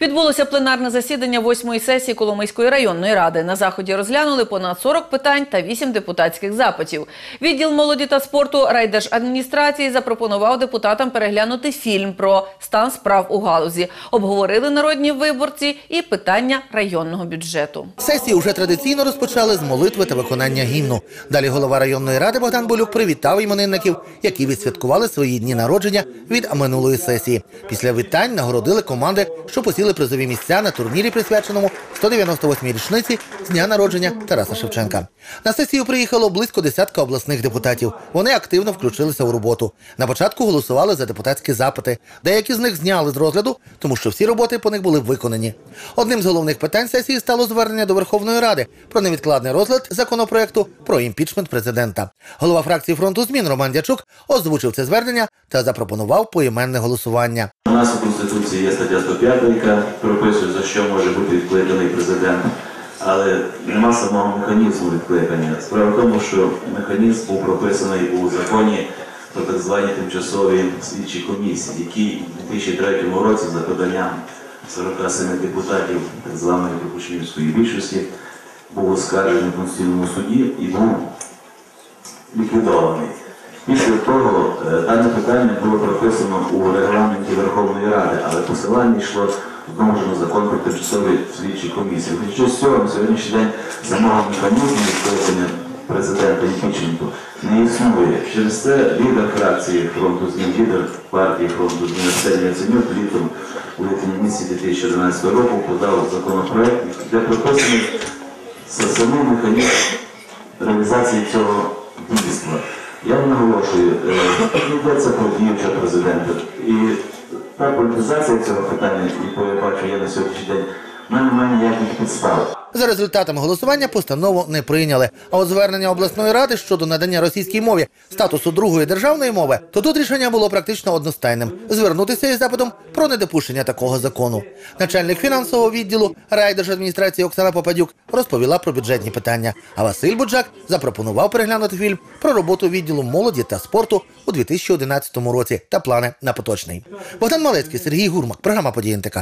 Відбулося пленарне засідання восьмої сесії Коломийської районної ради. На заході розглянули понад 40 питань та 8 депутатських запитів. Відділ молоді та спорту райдержадміністрації запропонував депутатам переглянути фільм про стан справ у галузі. Обговорили народні виборці і питання районного бюджету. Сесії вже традиційно розпочали з молитви та виконання гімну. Далі голова районної ради Богдан Болюк привітав іменинників, які відсвяткували свої дні народження від минулої сесії. Після вітань нагородили команди, що посіли призові місця на турнірі, присвяченому 198-й річниці з дня народження Тараса Шевченка. На сесію приїхало близько десятка обласних депутатів. Вони активно включилися у роботу. На початку голосували за депутатські запити. Деякі з них зняли з розгляду, тому що всі роботи по них були виконані. Одним з головних питань сесії стало звернення до Верховної Ради про невідкладний розгляд законопроекту про імпічмент президента. Голова фракції фронту змін Роман Дячук озвучив це звернення та запропонував поіменне голосування. У нас у Конституції є стаття 105, яка прописує, за що може бути відкликаний президент, але нема самого механізму відкликання. Справа в тому, що механізм був прописаний у законі про так звані тимчасові слідчі комісії, які у 2003 році за поданням 47 депутатів так званої Кропушинської більшості був оскаржений в Конституційному суді і був ліквідований. Після того е, дане питання було прописано у регламенті Верховної Ради, але посилання йшло ж закон про тимчасові слідчі комісії. Хоча з цього на сьогоднішній день самого механізму відкликання президента імпічменту не існує. Через це лідер фракції фронту змін, лідер партії фронту змін Арсеній Яценюк літом у липні місяці 2011 року подав законопроект, де прописаний самий механізм реалізації цього дійства. Я наголошую, е, йдеться про діючого президента. І та політизація цього питання, яку я бачу є на сьогоднішній день, в мене немає ніяких підстав. За результатами голосування постанову не прийняли. А от звернення обласної ради щодо надання російській мові статусу другої державної мови, то тут рішення було практично одностайним звернутися із запитом про недопущення такого закону. Начальник фінансового відділу райдержадміністрації Оксана Попадюк розповіла про бюджетні питання. А Василь Буджак запропонував переглянути фільм про роботу відділу молоді та спорту у 2011 році та плани на поточний. Богдан Малецький, Сергій Гурмак, програма «Події НТК».